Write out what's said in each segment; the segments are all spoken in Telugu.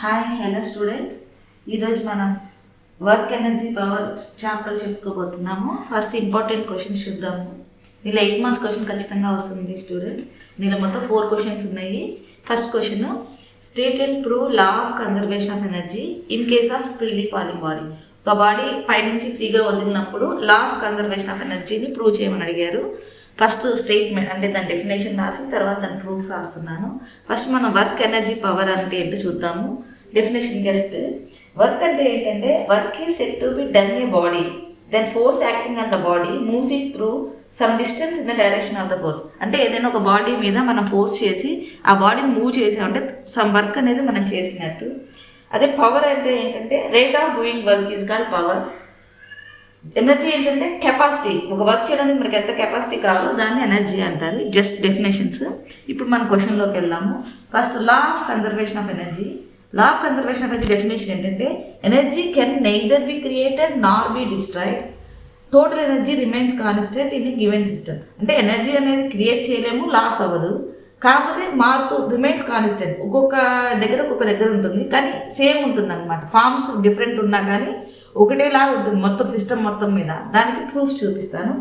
Hi hello students. ఈరోజు మనం వర్క్ ఎనర్జీ పవర్ చాప్టర్ చెప్పుకోబోతున్నాము. ఫస్ట్ ఇంపార్టెంట్ క్వశ్చన్స్ చూద్దాము. దీనిలో ఎయిట్ మార్క్స్ క్వశ్చన్ ఖచ్చితంగా వస్తుంది స్టూడెంట్స్. దీనిలో మొత్తం ఫోర్ క్వశ్చన్స్ ఉన్నాయి. First question state and prove law of conservation of energy in case of freely falling body ఒక బాడీ పైనుంచి ఫ్రీగా వదిలినప్పుడు లా ఆఫ్ కన్జర్వేషన్ ఆఫ్ ఎనర్జీని ప్రూవ్ చేయమని అడిగారు. ఫస్ట్ స్టేట్మెంట్ అంటే దాని డెఫినేషన్ రాసి తర్వాత దాని ప్రూఫ్ రాస్తున్నాను. ఫస్ట్ మనం వర్క్ ఎనర్జీ పవర్ అంటే ఏంటో చూద్దాము. డెఫినేషన్ జస్ట్ వర్క్ అంటే ఏంటంటే work is said to be done a body then force acting on the body moves it through some distance in the direction of the force అంటే ఏదైనా ఒక బాడీ మీద మనం ఫోర్స్ చేసి ఆ బాడీని మూవ్ చేసామంటే సమ్ వర్క్ అనేది మనం చేసినట్టు. అదే పవర్ అంటే ఏంటంటే rate of doing work is call power energy ఏంటంటే కెపాసిటీ. ఒక వర్క్ చేయడానికి మనకి ఎంత కెపాసిటీ కావాలో దాన్ని ఎనర్జీ అంటారు. జస్ట్ డెఫినేషన్స్ ఇప్పుడు మన క్వశ్చన్లోకి వెళ్దాము. First law of conservation of energy law of conservation of energy definition ఏంటంటే energy can neither be created nor be destroyed total energy remains constant in given system అంటే ఎనర్జీ అనేది క్రియేట్ చేయలేము లాస్ అవ్వదు. కాకపోతే మారుతూ రిమైన్స్ కాన్స్టెంట్ ఒక్కొక్క దగ్గర ఒక్కొక్క దగ్గర ఉంటుంది. కానీ సేమ్ ఉంటుంది అనమాట ఫార్మ్స్ డిఫరెంట్ ఉన్నా కానీ ఒకటేలా ఉంటుంది మొత్తం సిస్టమ్ మొత్తం మీద. దానికి ప్రూఫ్ చూపిస్తాను.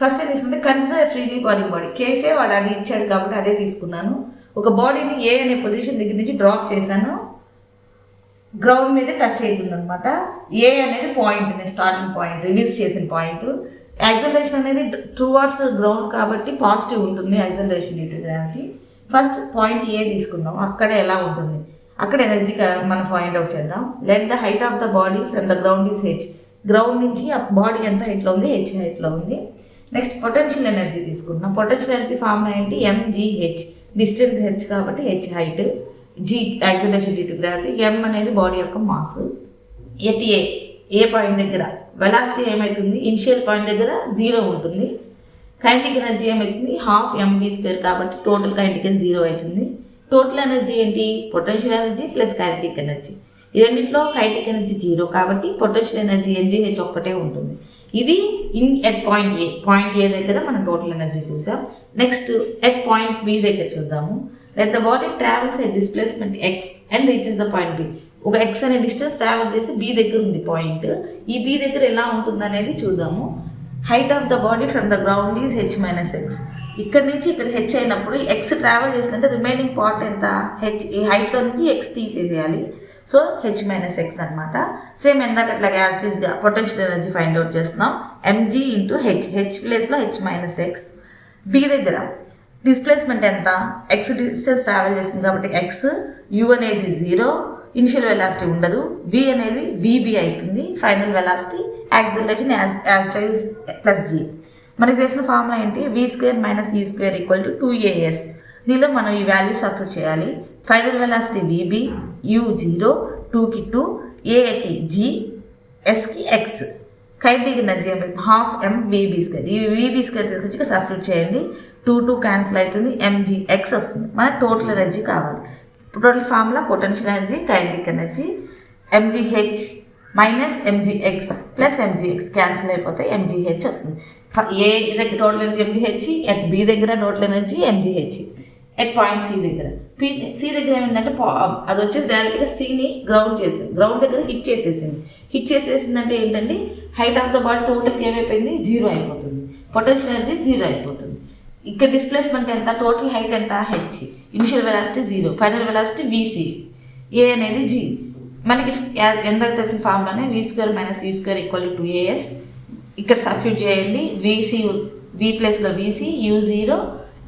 ఫస్ట్ తీసుకుంటే కన్సిడర్ ఫ్రీలీ బాలింగ్ బాడీ కేసే వాడు అది ఇచ్చాడు కాబట్టి అదే తీసుకున్నాను. ఒక బాడీని ఏ అనే పొజిషన్ దగ్గర నుంచి డ్రాప్ చేశాను. గ్రౌండ్ మీద టచ్ అవుతుంది అనమాట ఏ అనేది పాయింట్ స్టార్టింగ్ పాయింట్ రిలీజ్ చేసిన పాయింట్ యాక్సలరేషన్ అనేది టువర్డ్స్ గ్రౌండ్ కాబట్టి పాజిటివ్ ఉంటుంది acceleration due to gravity first point A తీసుకుందాం. అక్కడ ఎలా ఉంటుంది? అక్కడ ఎనర్జీ మనం ఫైండ్ అవుట్ చేద్దాం. Let the height of the body from the ground is H ground నుంచి ఆ బాడీ ఎంత హైట్లో ఉంది? హెచ్ హైట్లో ఉంది? నెక్స్ట్ పొటెన్షియల్ ఎనర్జీ తీసుకుంటున్నాం. పొటెన్షియల్ ఎనర్జీ ఫార్ములా ఏంటి? ఎంజీహెచ్ డిస్టెన్స్ హెచ్ కాబట్టి H height G acceleration due to gravity M అనేది బాడీ యొక్క mass at A A point దగ్గర. వెలాసిటీ ఏమవుతుంది ఇనిషియల్ పాయింట్ దగ్గర జీరో ఉంటుంది. కైనటిక్ ఎనర్జీ ఏమవుతుంది హాఫ్ ఎంబీ స్క్వేర్ కాబట్టి టోటల్ కైనటిక్ జీరో అవుతుంది. టోటల్ ఎనర్జీ ఏంటి? Potential energy plus kinetic energy. ఈ రెండింటిలో కైనటిక్ ఎనర్జీ జీరో కాబట్టి పొటెన్షియల్ ఎనర్జీ ఎంజీహెచ్ ఒక్కటే ఉంటుంది. ఇది in at point A point A దగ్గర మనం టోటల్ ఎనర్జీ చూసాం. నెక్స్ట్ ఎట్ పాయింట్ బి దగ్గర చూద్దాము. Let the body travels at displacement X and reaches the point B ఒక ఎక్స్ అనే డిస్టెన్స్ ట్రావెల్ చేసి బి దగ్గర ఉంది పాయింట్ ఈ బి దగ్గర ఎలా ఉంటుంది అనేది చూద్దాము. Height of the body from the ground is H minus X ఇక్కడ నుంచి ఇక్కడ హెచ్ అయినప్పుడు ఎక్స్ ట్రావెల్ చేసిందంటే రిమైనింగ్ పార్ట్ ఎంత? హెచ్ ఈ హైట్లో నుంచి ఎక్స్ తీసేసేయాలి. సో హెచ్ మైనస్ ఎక్స్ అనమాట సేమ్ ఎందాక అట్లా యాజిటీస్గా పొటెన్షియల్ ఎనర్జీ ఫైండ్ అవుట్ చేస్తున్నాం. ఎంజీ ఇంటూ హెచ్ హెచ్ ప్లేస్లో హెచ్ మైనస్ ఎక్స్ బి దగ్గర డిస్ప్లేస్మెంట్ ఎంత? ఎక్స్ డిస్టెన్స్ ట్రావెల్ చేసింది కాబట్టి ఎక్స్ యు అనేది జీరో ఇనిషియల్ వెలాసిటీ ఉండదు. వి అనేది విబి అవుతుంది. Final velocity acceleration as plus G మనకి తెలిసిన ఫార్ములా ఏంటి? V square minus U square equal to two AS దీనిలో మనం ఈ వాల్యూస్ సబ్స్టిట్యూట్ చేయాలి. Final velocity VB U zero టూకి టూ ఏకి జీ ఎస్కి ఎక్స్ కైటిక్ ఎనర్జీ ఏమైంది హాఫ్ ఎం వీబీ స్క్వేర్ ఈ వీబీ స్క్వేర్ తీసుకొచ్చి ఇక్కడ సబ్స్టిట్యూట్ చేయండి. టూ టూ క్యాన్సిల్ అవుతుంది. ఎంజీ ఎక్స్ వస్తుంది. మన టోటల్ ఎనర్జీ కావాలి. Total formula potential energy kinetic energy MGH minus MGX plus MGX cancel అయిపోతే ఎంజీహెచ్ వస్తుంది. ఏ దగ్గర total energy MGH at B దగ్గర total energy MGH at point C దగ్గర. పి సి దగ్గర ఏమిటంటే అది వచ్చేసి డైరెక్ట్గా సిని గ్రౌండ్ చేసింది. గ్రౌండ్ దగ్గర హిట్ చేసేసింది. హిట్ చేసేసిందంటే ఏంటంటే హైట్ ఆఫ్ ద బాల్ టోటల్కి ఏమైపోయింది? జీరో అయిపోతుంది. పొటెన్షియల్ ఎనర్జీ జీరో అయిపోతుంది. ఇక్కడ డిస్ప్లేస్మెంట్ ఎంత? టోటల్ హైట్ ఎంత? H initial velocity zero final velocity VC A అనేది జీ మనకి ఎంత తెలిసిన ఫార్ములానే వి స్క్వేర్ మైనస్ ఈ స్క్వేర్ ఈక్వల్ టు ఏఎస్ ఇక్కడ సబ్స్టిట్యూట్ చేయండి. వీసీ వి ప్లేస్లో వీసీ యూ జీరో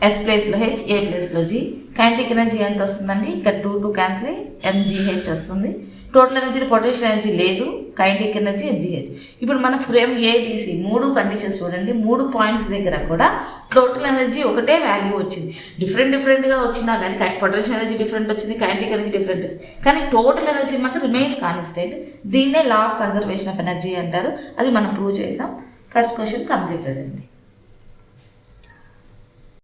ఎస్ ప్లేస్లో హెచ్ ఏ ప్లేస్లో జీ కైనటిక్ ఎనర్జీ ఎంత వస్తుందండి? ఇక్కడ టూ టూ క్యాన్సిల్ అయ్యి ఎంజీహెచ్ వస్తుంది. టోటల్ ఎనర్జీ పొటెన్షియల్ ఎనర్జీ లేదు. కైనటిక్ ఎనర్జీ ఎంజీహెచ్ ఇప్పుడు మన ఫ్రేమ్ ఏబీసీ మూడు కండిషన్స్ చూడండి. మూడు పాయింట్స్ దగ్గర కూడా టోటల్ ఎనర్జీ ఒకటే వాల్యూ వచ్చింది. డిఫరెంట్ డిఫరెంట్గా వచ్చినా కానీ పొటెన్షియల్ ఎనర్జీ డిఫరెంట్ వచ్చింది కైనటిక్ ఎనర్జీ డిఫరెంట్ వచ్చింది. కానీ టోటల్ ఎనర్జీ మాత్రం రిమైన్స్ కాన్స్టెంట్ దీన్నే law of conservation of energy అంటారు. అది మనం ప్రూవ్ చేసాం. ఫస్ట్ క్వశ్చన్ కంప్లీటెడ్ అండి